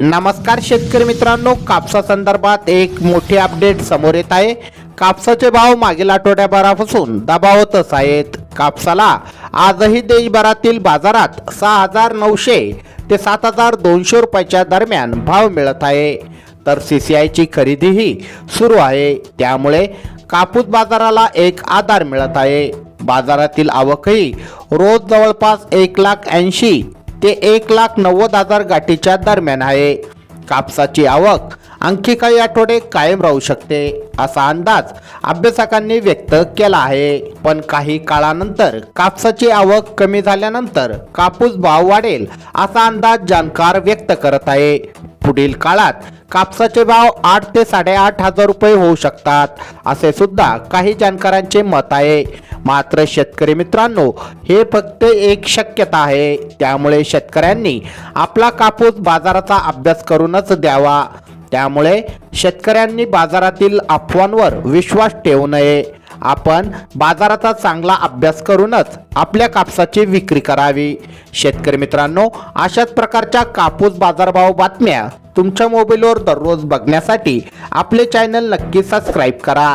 नमस्कार शेतकरी मित्रांनो कापसा संदर्भात एक मोठी अपडेट समोर येत आहे. कापसाचे भाव मागील आठवड्याभरापासून दबावतच आहेत. कापसाला आजही देशभरातील बाजारात सहा हजार नऊशे ते सात हजार दोनशे रुपयाच्या दरम्यान भाव मिळत आहे. तर सी सी आयची खरेदीही सुरू आहे. त्यामुळे कापूस बाजाराला एक आधार मिळत आहे. बाजारातील आवकही रोज जवळपास एक लाख ऐंशी ते एक लाख नव्वद हजार गाठीच्या दरम्यान आहे. कापसाची आवक आणखी काही आठवडे कायम राहू शकते असा अंदाज अभ्यासकांनी व्यक्त केला आहे. पण काही काळानंतर कापसाची आवक कमी झाल्यानंतर कापूस भाव वाढेल असा अंदाज जाणकार व्यक्त करत आहे. पुढील काळात कापसाचे भाव आठ ते साडेआठ हजार रुपये होऊ शकतात असे सुद्धा काही जाणकारांचे मत आहे. मात्र शेतकरी मित्रांनो हे फक्त एक शक्यता आहे. त्यामुळे शेतकऱ्यांनी आपला कापूस बाजाराचा अभ्यास करूनच द्यावा. त्यामुळे शेतकऱ्यांनी बाजारातील अफवांवर विश्वास ठेवू नये. आपण बाजाराचा चांगला अभ्यास करूनच आपल्या कापसाची विक्री करावी. शेतकरी मित्रांनो अशाच प्रकारच्या कापूस बाजारभाव बातम्या तुमच्या मोबाईलवर दररोज बघण्यासाठी आपले चॅनल नक्की सबस्क्राईब करा.